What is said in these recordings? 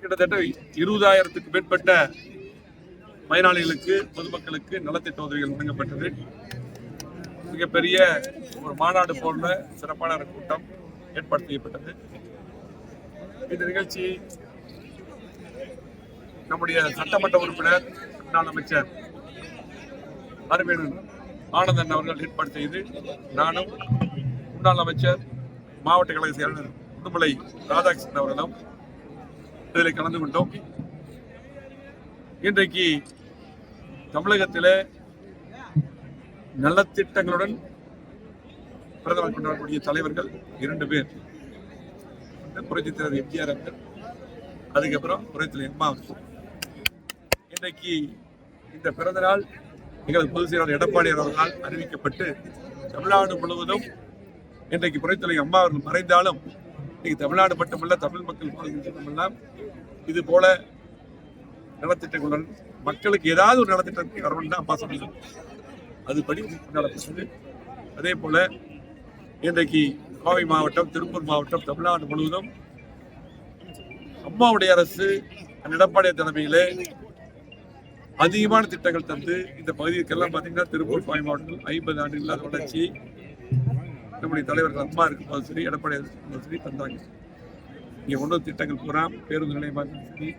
கிட்டத்தட்ட இருபதாயிரத்துக்கு மேற்பட்ட பயனாளிகளுக்கு பொதுமக்களுக்கு நலத்திட்ட உதவிகள் வழங்கப்பட்டது. மிகப்பெரிய ஒரு மாநாடு போன்ற சிறப்பான கூட்டம் ஏற்பாடு செய்யப்பட்டது. இந்த நிகழ்ச்சி நம்முடைய சட்டமன்ற உறுப்பினர் முன்னாள் அமைச்சர் அருமேனன் ஆனந்தன் அவர்கள் ஏற்பாடு செய்து நானும் முன்னாள் அமைச்சர் மாவட்ட கழக செயலாளர் உடுமலை ராதாகிருஷ்ணன் அவர்களும் இதில் கலந்து கொண்டோம். இன்றைக்கு தமிழகத்தில் நலத்திட்டங்களுடன் பிரதமர் கொண்டாடக்கூடிய தலைவர்கள் இரண்டு பேர். ஒன்று புரட்சித் தலைவர் எம்ஜிஆர் அவர்கள் அதுக்கப்புறம் புரட்சி தலைவர் எம்மா இன்றைக்கு இந்த பிறந்த நாள் எங்களது பொதுச் செயலாளர் எடப்பாடி அவர்களால் அறிவிக்கப்பட்டு தமிழ்நாடு முழுவதும் இன்றைக்கு புரட்சித் தலைவர் அம்மா அவர்கள் மறைந்தாலும் இன்னைக்கு தமிழ்நாடு மட்டுமல்ல தமிழ் மக்கள் மட்டுமெல்லாம் இது போல நலத்திட்டங்களுடன் மக்களுக்கு ஏதாவது ஒரு நலத்திட்டம் வரணும் தான் அப்பா சொன்னாங்க அதுபடி கொண்டாடப்பட்டது அதே போல இன்றைக்கு கோவை மாவட்டம் திருப்பூர் மாவட்டம் தமிழ்நாடு முழுவதும் அம்மாவுடைய அரசு எடப்பாடி தலைமையிலே அதிகமான திட்டங்கள் தந்து இந்த பகுதிக்கெல்லாம் பார்த்தீங்கன்னா திருப்பூர் கோவை மாவட்டத்தில் ஐம்பது ஆண்டு இல்லாத வளர்ச்சி. நம்முடைய தலைவர்கள் அம்மா இருக்கும்போது சரி எடப்பாடி இருக்கும்போது சரி தந்தாங்க. இங்கே கொண்டு திட்டங்கள் பூரா பேருந்து நிலையமாக இருந்தாலும் சரி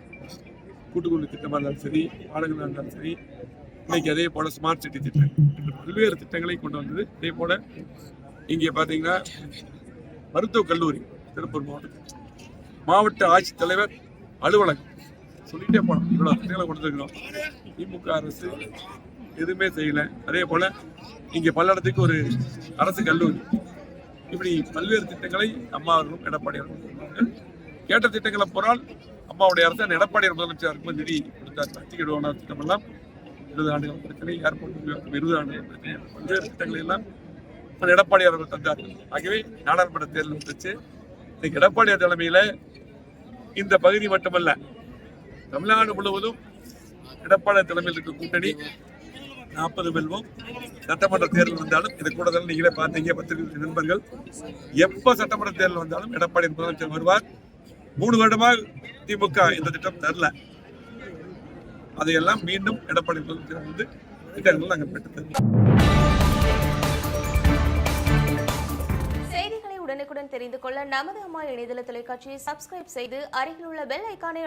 கூட்டுக்குழு திட்டமாக இருந்தாலும் சரி பாடங்களாக இருந்தாலும் சரி இன்னைக்கு அதே போல் ஸ்மார்ட் சிட்டி திட்டம். பல்வேறு திட்டங்களை கொண்டு வந்தது. அதே போல் இங்கே பார்த்தீங்கன்னா மருத்துவக் கல்லூரி திருப்பூர் மாவட்டத்தில். மாவட்ட ஆட்சித்தலைவர் அலுவலகம். சொல்லிட்டே போனோம் இவ்வளோ திட்டங்களை கொடுத்துருக்கிறோம் திமுக அரசு எதுவுமே செய்யலை. அதே போல் இங்கே பல்லடத்துக்கு ஒரு அரசு கல்லூரி. இப்படி பல்வேறு திட்டங்களை அம்மா அவர்களும் எடப்பாடி அவர்களும் கேட்ட திட்டங்களை போனால் அம்மாவுடைய அரசு எடப்பாடி முதலமைச்சர் நிதி கொடுத்தார். சர்டிஃபிகேட் திட்டமெல்லாம் திட்டம் எல்லாம். இருபது ஆண்டுகள் பிரச்சனை ஏர்போர்ட் இருபது ஆண்டுகள் பிரச்சனை பல்வேறு திட்டங்களை எல்லாம் எடப்பாடி அவர்கள் தந்தார்கள் ஆகவே நாடாளுமன்ற தேர்தல் வந்துச்சு. இன்னைக்கு எடப்பாடி தலைமையில இந்த பகுதி மட்டுமல்ல தமிழ்நாடு முழுவதும் எடப்பாடி தலைமையில் இருக்க கூட்டணி நாற்பது வெல்வோம். சட்டமன்ற தேர்தல் வந்தாலும் இது கூட நீங்களே பார்த்தீங்க பத்திரிகை நண்பர்கள். எப்ப சட்டமன்ற தேர்தல் வந்தாலும் எடப்பாடி முதலமைச்சர் வருவார். மூணு வருடமாக திமுக இந்த திட்டம் தரல. அதையெல்லாம் மீண்டும் எடப்பாடி முதலமைச்சர் வந்து திட்டங்கள் நாங்கள் பெற்று தருவோம் உடனுக்குடன் தெரிந்து கொள்ள நமது அம்மா இணையதள தொலைக்காட்சியை சப்ஸ்கிரைப் செய்து அருகில் உள்ள பெல் ஐக்கானை